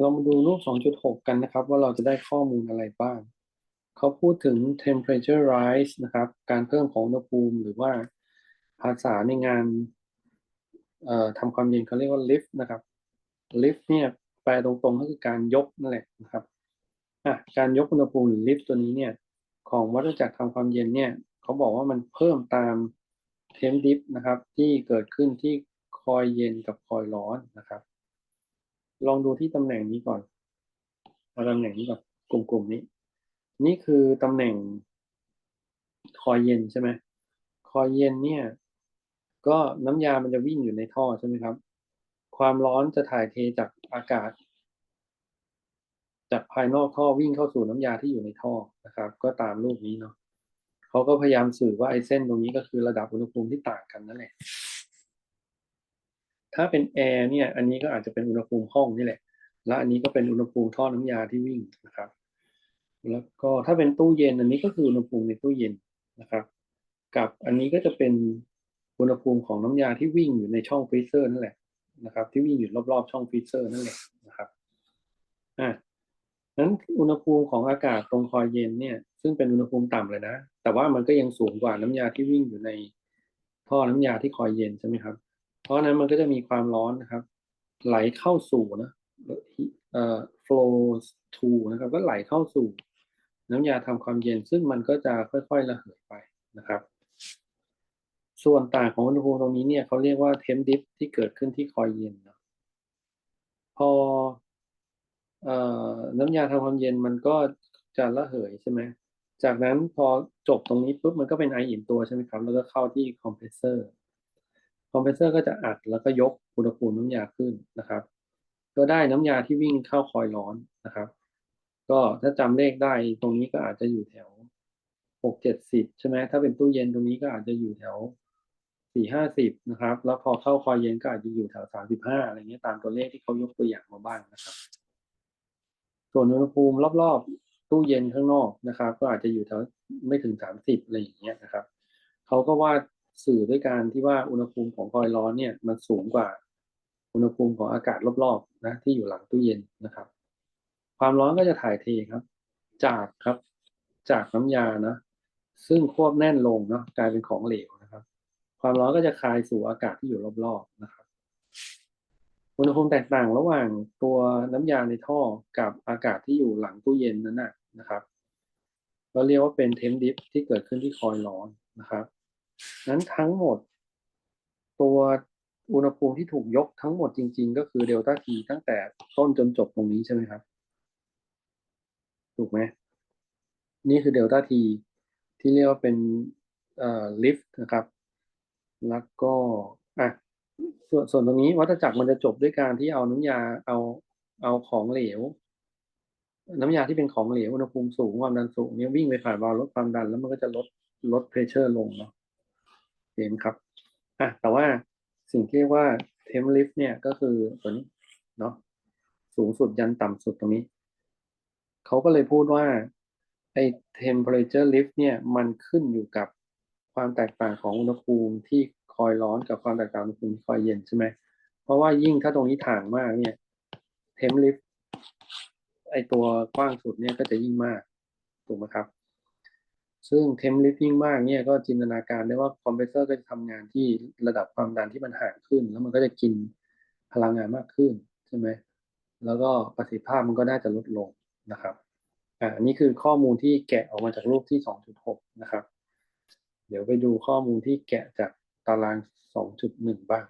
เรามาดูรูป 2.6 กันนะครับ ว่าเราจะได้ข้อมูลอะไรบ้าง เขาพูดถึง temperature rise นะครับ การเพิ่มของอุณหภูมิหรือว่าภาษาในงานทำความเย็นเขาเรียกว่า lift นะครับ lift เนี่ยแปลตรงๆก็คือการยกนั่นแหละนะครับการยกอุณหภูมิหรือ lift ตัวนี้เนี่ยของวัฏจักรทำความเย็นเนี่ยเขาบอกว่ามันเพิ่มตาม temp dip นะครับที่เกิดขึ้นที่คอยเย็นกับคอยร้อนนะครับ ลองดูที่ตำแหน่งนี้ก่อนเอาตำแหน่งนี้ก่อนกลุ่มๆนี้ นี่คือตำแหน่งคอยเย็นใช่ไหมคอยเย็นเนี่ย ก็น้ำยามันจะวิ่งอยู่ในท่อใช่ไหมครับ ความร้อนจะถ่ายเทจากอากาศ จากภายนอกท่อวิ่งเข้าสู่น้ำยาที่อยู่ในท่อนะครับ ก็ตามรูปนี้เนาะเขาก็พยายามสื่อว่าไอ้เส้นตรงนี้ก็คือระดับอุณหภูมิที่ต่างกันนั่นแหละ ถ้าเป็นแอร์เนี่ย อันนี้ก็อาจจะเป็นอุณหภูมิห้องนี่แหละ และอันนี้ก็เป็นอุณหภูมิท่อน้ำยาที่วิ่งนะครับ แล้วก็ถ้าเป็นตู้เย็นอันนี้ก็คืออุณหภูมิในตู้เย็นนะครับ กับอันนี้ก็จะเป็นอุณหภูมิของน้ำยาที่วิ่งอยู่ในช่องฟรีเซอร์นั่นแหละนะครับ ที่วิ่งอยู่รอบๆช่องฟรีเซอร์นั่นแหละนะครับอะนั้นอุณหภูมิของอากาศตรงคอยเย็นเนี่ย ซึ่งเป็นอุณหภูมิต่ำเลยนะ แต่ว่ามันก็ยังสูงกว่าน้ำยาที่วิ่งอยู่ในท่อน้ำยาที่คอยเย็นใช่ไหมครับ เพราะนั้นมันก็จะมีความร้อนนะครับ ไหลเข้าสู่นะเอ่อ flow to นะครับ ก็ไหลเข้าสู่น้ำยาทำความเย็น ซึ่งมันก็จะค่อยๆระเหยไปนะครับ ส่วนต่างของอุณหภูมิตรงนี้เนี่ยเขาเรียกว่า temp dip ที่เกิดขึ้นที่คอยเย็นนะพอเอ่อน้ำยาทำความเย็นมันก็จะระเหยใช่ไหมจากนั้นพอจบตรงนี้ปุ๊บมันก็เป็นไออิ่มตัวใช่ไหมครับ แล้วก็เข้าที่คอมเพรสเซอร์ คอมเพรสเซอร์ก็จะอัดแล้วก็ยกอุณหภูมิน้ำยาขึ้นนะครับ ก็ได้น้ำยาที่วิ่งเข้าคอยร้อนนะครับ ก็ถ้าจำเลขได้ตรงนี้ก็อาจจะอยู่แถวหกเจ็ดสิบใช่ไหมถ้าเป็นตู้เย็นตรงนี้ก็อาจจะอยู่แถวสี่ห้าสิบนะครับ แล้วพอเข้าคอยเย็นก็อาจจะอยู่แถวสามสิบห้าอะไรเงี้ยตามตัวเลขที่เขายกตัวอย่างมาบ้างนะครับ ส่วนอุณหภูมิรอบๆ ตู้เย็นข้างนอกนะครับ ก็อาจจะอยู่แถวไม่ถึงสามสิบอะไรอย่างเงี้ยนะครับเขาก็วาด สื่อด้วยการที่ว่าอุณหภูมิของคอยร้อนเนี่ยมันสูงกว่าอุณหภูมิของอากาศรอบๆนะที่อยู่หลังตู้เย็นนะครับ ความร้อนก็จะถ่ายเทครับ จากครับจากน้ำยานะซึ่งควบแน่นลงเนาะกลายเป็นของเหลวนะครับ ความร้อนก็จะคายสู่อากาศที่อยู่รอบๆนะครับอุณหภูมิแตกต่างระหว่างตัวน้ำยาในท่อกับอากาศที่อยู่หลังตู้เย็นนั้นนะนะครับเราเรียกว่าเป็นเทมดิฟที่เกิดขึ้นที่คอยร้อนนะครับ นั้นทั้งหมด ตัวอุณหภูมิที่ถูกยกทั้งหมดจริง ๆ ก็คือเดลต้าทีตั้งแต่ต้นจนจบตรงนี้ใช่ไหมครับ ถูกไหม นี่คือเดลต้าทีที่เรียกว่าเป็นเอ่อลิฟต์นะครับ แล้วก็อะส่วนส่วนตรงนี้วัฏจักรมันจะจบด้วยการที่เอาน้ำยาเอาเอาของเหลว น้ำยาที่เป็นของเหลวอุณหภูมิสูงความดันสูงเนี่ยวิ่งไปผ่านวาล์วลดความดันแล้วมันก็จะลดลดเพรสเชอร์ลงเนาะ เห็นครับอะแต่ว่าสิ่งที่เรียกว่าเทมลิฟเนี่ยก็คือตัวนี้เนาะสูงสุดยันต่ำสุดตรงนี้ เขาก็เลยพูดว่าไอ้ temperature lift เนี่ยมันขึ้นอยู่กับความแตกต่างของอุณหภูมิที่คอยร้อนกับความแตกต่างอุณหภูมิที่คอยเย็นใช่ไหม เพราะว่ายิ่งถ้าตรงนี้ถ่างมากเนี่ย temp lift ไอตัวกว้างสุดเนี่ยก็จะยิ่งมาก ถูกไหมครับ ซึ่ง temp lift ยิ่งมากเนี่ยก็จินตนาการได้ว่าคอมเพรสเซอร์ก็จะทำงานที่ระดับความดันที่มันห่างขึ้น แล้วมันก็จะกินพลังงานมากขึ้นใช่ไหมแล้วก็ประสิทธิภาพมันก็น่าจะลดลงนะครับอ่านี่คือข้อมูลที่แกะออกมาจากรูปที่ 2.6 นะครับ เดี๋ยวไปดูข้อมูลที่แกะจากตาราง 2.1 บ้าง